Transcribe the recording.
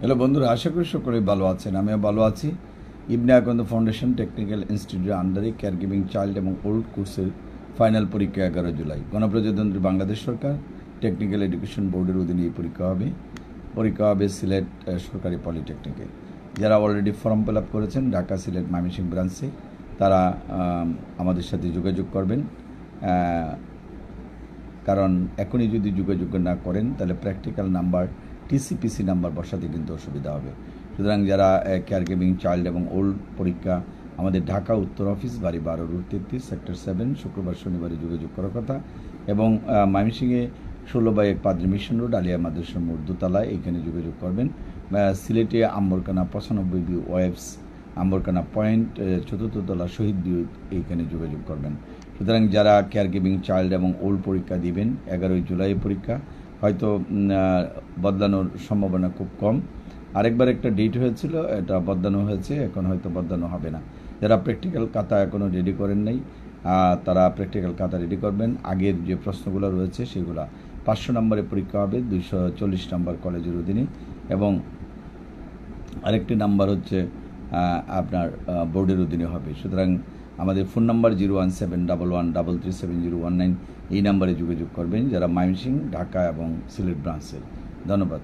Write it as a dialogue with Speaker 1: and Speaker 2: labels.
Speaker 1: Hello বন্ধুরা, আশা করি সকলেই ভালো আছেন। আমিও ভালো আছি। ইবনে আকন্দ ফাউন্ডেশন টেকনিক্যাল ইনস্টিটিউটের আন্ডারে কেয়ার গিভিং চাইল্ড এবং ওল্ড কোর্সের ফাইনাল পরীক্ষা এগারো জুলাই। গণপ্রজাতন্ত্রী বাংলাদেশ সরকার টেকনিক্যাল এডুকেশন বোর্ডের অধীনে এই পরীক্ষা হবে। পরীক্ষা হবে সিলেট সরকারি পলিটেকনিকে। যারা অলরেডি ফর্ম ফিল আপ করেছেন, ঢাকা, সিলেট, ময়মনসিংহ ব্রাঞ্চে তারা আমাদের সাথে যোগাযোগ করবেন। কারণ এখনই যদি যোগাযোগ না করেন, তাহলে প্র্যাকটিক্যাল নাম্বার টিসিপিসি নাম্বার বসাতে কিন্তু অসুবিধা হবে। সুতরাং যারা কেয়ার গিভিং চাইল্ড এবং ওল্ড পরীক্ষা আমাদের ঢাকা উত্তর অফিস বাড়ি বারো রুট তেত্রিশ সেক্টর সেভেন শুক্রবার শনিবারে যোগাযোগ করার কথা। এবং ময়মনসিংহে ষোলো বাই এক পাদ্রি মিশন রোড আলিয়া মাদ্রাসা মোড় দোতলায় এইখানে যোগাযোগ করবেন। সিলেটে আম্বরকানা পঁচানব্বই বি ওয়েবস আম্বরকানা পয়েন্ট আহ, চতুর্থ তলা শহীদ বিউট এইখানে যোগাযোগ করবেন। সুতরাং যারা কেয়ার গিভিং চাইল্ড এবং ওল্ড পরীক্ষা দিবেন এগারোই জুলাই পরীক্ষা হয়তো বদলানোর সম্ভাবনা খুব কম। আরেকবার একটা ডেট হয়েছিল, এটা বদলানো হয়েছে, এখন হয়তো বদলানো হবে না। যারা প্র্যাকটিক্যাল খাতা এখনও রেডি করেন নাই তারা প্র্যাকটিক্যাল খাতা রেডি করবেন। আগের যে প্রশ্নগুলো রয়েছে, সেগুলো পাঁচশো নম্বরে পরীক্ষা হবে, দুইশো চল্লিশ নম্বর কলেজের অধীনে। এবং আরেকটি নাম্বার হচ্ছে আপনার বোর্ডের অধীনে হবে। সুতরাং আমাদের phone number zero one seven double one double three seven zero one nine এই নাম্বারে যোগাযোগ করবেন যারা ময়মনসিংহ, ঢাকা এবং সিলেট ব্রাঞ্চের ধন্যবাদ।